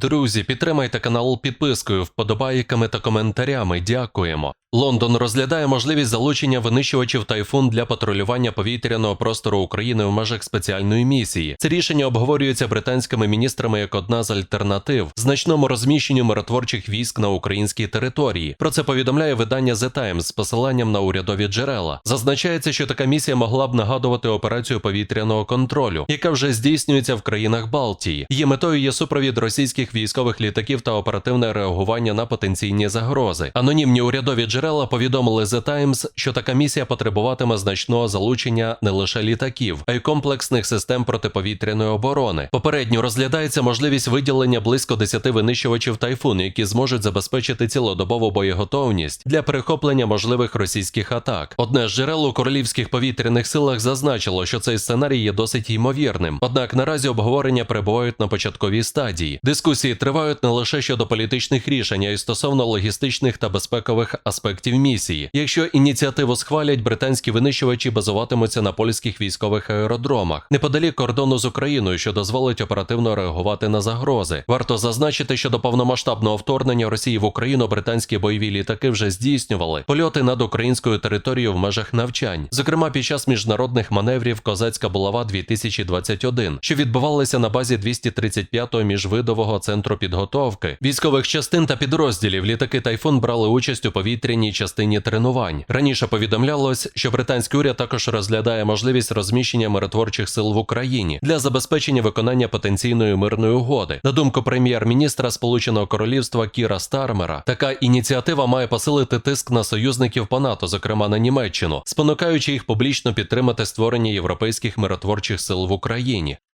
Друзі, підтримайте канал підпискою, вподобайками та коментарями. Дякуємо. Лондон розглядає можливість залучення винищувачів тайфун для патрулювання повітряного простору України в межах спеціальної місії. Це рішення обговорюється британськими міністрами як одна з альтернатив значному розміщенню миротворчих військ на українській території. Про це повідомляє видання The Times з посиланням на урядові джерела. Зазначається, що така місія могла б нагадувати операцію повітряного контролю, яка вже здійснюється в країнах Балтії. Її метою є супровід російських військових літаків та оперативне реагування на потенційні загрози. Анонімні урядові джерела повідомили The Times, що така місія потребуватиме значного залучення не лише літаків, а й комплексних систем протиповітряної оборони. Попередньо розглядається можливість виділення близько 10 винищувачів тайфун, які зможуть забезпечити цілодобову боєготовність для перехоплення можливих російських атак. Одне з джерел у королівських повітряних силах зазначило, що цей сценарій є досить ймовірним. Однак наразі обговорення перебувають на початковій стадії. Дискусії тривають не лише щодо політичних рішень, а й стосовно логістичних та безпекових аспектів місії. Якщо ініціативу схвалять, британські винищувачі базуватимуться на польських військових аеродромах неподалік кордону з Україною, що дозволить оперативно реагувати на загрози. Варто зазначити, що до повномасштабного вторгнення Росії в Україну британські бойові літаки вже здійснювали польоти над українською територією в межах навчань, зокрема під час міжнародних маневрів Козацька булава 2021, що відбувалися на базі 235-го міжвидового центру підготовки військових частин та підрозділів. Літаки Тайфун брали участь у повітряній частині тренувань. Раніше повідомлялось, що британський уряд також розглядає можливість розміщення миротворчих сил в Україні для забезпечення виконання потенційної мирної угоди. На думку прем'єр-міністра Сполученого Королівства Кіра Стармера, така ініціатива має посилити тиск на союзників по НАТО, зокрема на Німеччину, спонукаючи їх публічно підтримати створення європейських миротворчих сил в Україні.